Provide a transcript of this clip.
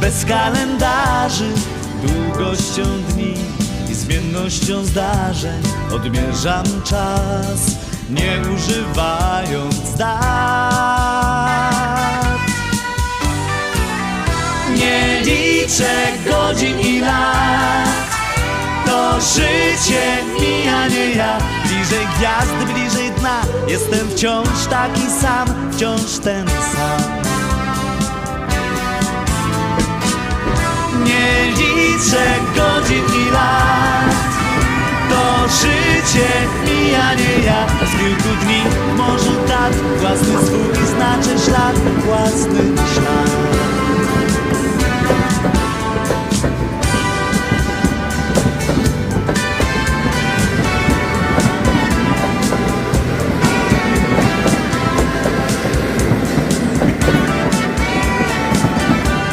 bez kalendarzy, długością dni i zmiennością zdarzeń odmierzam czas, nie używając dat. Nie liczę godzin i lat, to życie mija, nie ja. Bliżej gwiazd, bliżej dna, jestem wciąż taki sam, wciąż ten sam. Życie mija, nie ja. Z kilku dni w morzu dat Własny swój znaczy ślad Własny